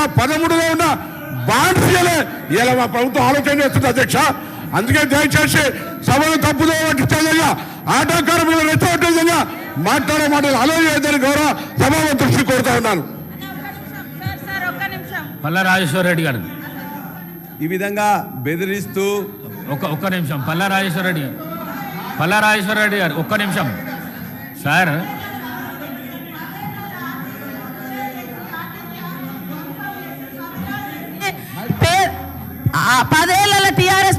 వేల పదమూడులో ఉన్న ఇయ్యలే ఇలా మా ప్రభుత్వం ఆలోచన చేస్తుంది అధ్యక్ష. అందుకే దయచేసి సభను తప్పుదో పట్టించే విధంగా ఆటోకారం మీద రెచ్చగొట్టే విధంగా మాట్లాడే మాటలు ఆలోచించని గౌరవ సభాపతి దృష్టి కోరుతా ఉన్నాను. సార్ సార్ ఒక్క నిమిషం పల్లా రాజేశ్వర రెడ్డి గారు. ఈ విధంగా బెదిరిస్తూ ఒక్క ఒక్క నిమిషం పల్లా రాజేశ్వర రెడ్డి గారు. పల్లా రాజేశ్వర రెడ్డి గారు ఒక్క నిమిషం. సార్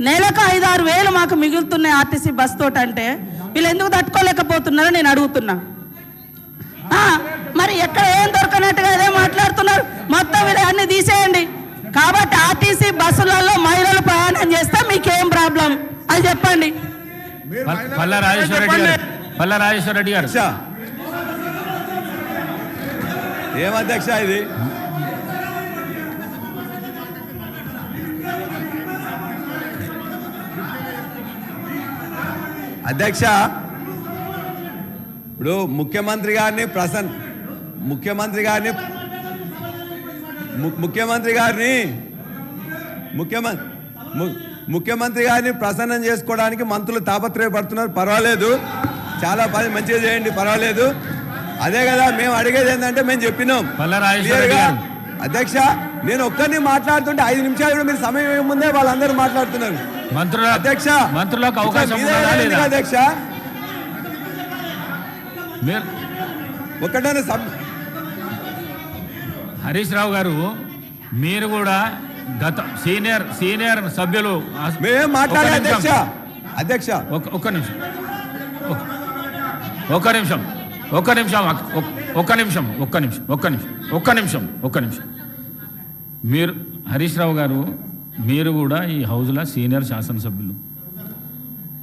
నెలకు ఐదు ఆరు వేలు మాకు మిగులుతున్నాయి ఆర్టీసీ బస్ తోటి అంటే వీళ్ళు ఎందుకు తట్టుకోలేకపోతున్నారో నేను అడుగుతున్నా. మరి ఎక్కడ ఏం దొరకనట్టుగా అదే మాట్లాడుతున్నారు. మొత్తం వీళ్ళు అన్ని తీసేయండి. కాబట్టి ఆర్టీసీ బస్సులలో మహిళలు ప్రయాణం చేస్తే మీకేం ప్రాబ్లం? అది చెప్పండి. పల్- పల్లా రాజేశ్వర రెడ్డి గారు. పల్లా రాజేశ్వర రెడ్డి గారు. అధ్యక్ష ఏం అధ్యక్ష ఇది? అధ్యక్ష ఇప్పుడు ముఖ్యమంత్రి గారిని ప్రసన్ ముఖ్యమంత్రి గారిని ముఖ్యమంత్రి గారిని ముఖ్యమంత్రి ముఖ్యమంత్రి గారిని ప్రసన్నం చేసుకోవడానికి మంత్రులు తాపత్రయపడుతున్నారు. పర్వాలేదు. చాలా పని మంచిగా చేయండి పర్వాలేదు. అదే కదా మేము అడిగేది ఏంటంటే మేము చెప్పినాం. అధ్యక్ష నేను ఒక్కరిని మాట్లాడుతుంటే ఐదు నిమిషాలు కూడా మీరు సమయం ముందే వాళ్ళందరూ మాట్లాడుతున్నారు. మంత్రుల అధ్యక్ష మంత్రులకు అవకాశం అధ్యక్ష. సబ్ హరీష్ రావు గారు మీరు కూడా గత సీనియర్ సీనియర్ సభ్యులు మాట్లాడే. అధ్యక్ష. అధ్యక్ష. ఒక్క- నిమిషం. ఒక్క- నిమిషం. ఒక్క నిమిషం ఒక్క నిమిషం. ఒక్క నిమిషం. ఒక్క నిమిషం. ఒక్క నిమిషం. ఒక్క నిమిషం. మీరు హరీష్ రావు గారు మీరు కూడా ఈ హౌజ్లో సీనియర్ శాసనసభ్యులు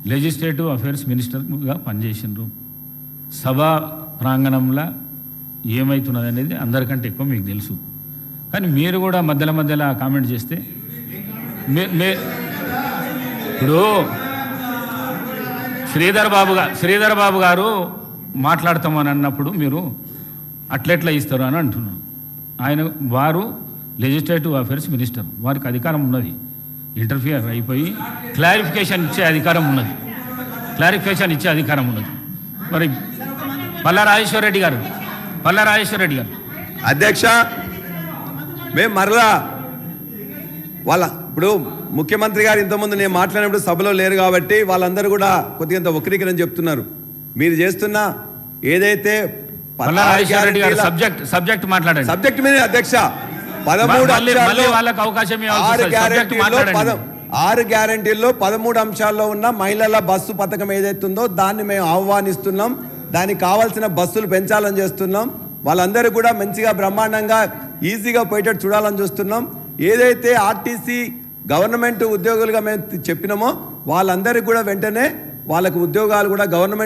లెజిస్లేటివ్ అఫైర్స్ మినిస్టర్గా పనిచేసినారు సభా ప్రాంగణంలో ఏమవుతున్నది అనేది అందరికంటే ఎక్కువ మీకు తెలుసు. కానీ మీరు కూడా మధ్యలో మధ్యలో కామెంట్ చేస్తే మే- మే ఇప్పుడు శ్రీధర్ బాబు గారు శ్రీధర్ బాబు గారు మాట్లాడతామని అన్నప్పుడు మీరు అట్లెట్లా ఇస్తారు అని అంటున్నాను ఆయన వారు లెజిస్లేటివ్ అఫైర్స్ మినిస్టర్ వారికి అధికారం ఉన్నది. ఇంటర్ఫియర్ అయిపోయి క్లారిఫికేషన్ ఇచ్చే అధికారం ఉన్నది. క్లారిఫికేషన్ ఇచ్చే అధికారం ఉన్నది. మరి పల్లా రెడ్డి గారు పల్లా రెడ్డి గారు. అధ్యక్ష మేము మరలా వాళ్ళ ఇప్పుడు ముఖ్యమంత్రి గారు ఇంతకుముందు నేను మాట్లాడినప్పుడు సభలో లేరు కాబట్టి వాళ్ళందరూ కూడా కొద్దిగా వక్రీకరణ చెప్తున్నారు. మీరు చేస్తున్న ఏదైతే సబ్జెక్ట్ సబ్జెక్ట్ మాట్లాడండి. సబ్జెక్ట్ మీద అధ్యక్ష. పదమూడు వాళ్ళకి అవకాశం ఆరు ఆరు గ్యారెంటీల్లో పదమూడు అంశాల్లో ఉన్న మహిళల బస్సు పథకం ఏదైతుందో దాన్ని మేము ఆహ్వానిస్తున్నాం. దానికి కావాల్సిన బస్సులు పెంచాలని చేస్తున్నాం. వాళ్ళందరూ కూడా మంచిగా బ్రహ్మాండంగా ఈజీగా పోయేటట్టు చూడాలని చూస్తున్నాం. ఏదైతే ఆర్టీసీ గవర్నమెంట్ ఉద్యోగులుగా మేము చెప్పినామో వాళ్ళందరికీ కూడా వెంటనే వాళ్ళకు ఉద్యోగాలు కూడా గవర్నమెంట్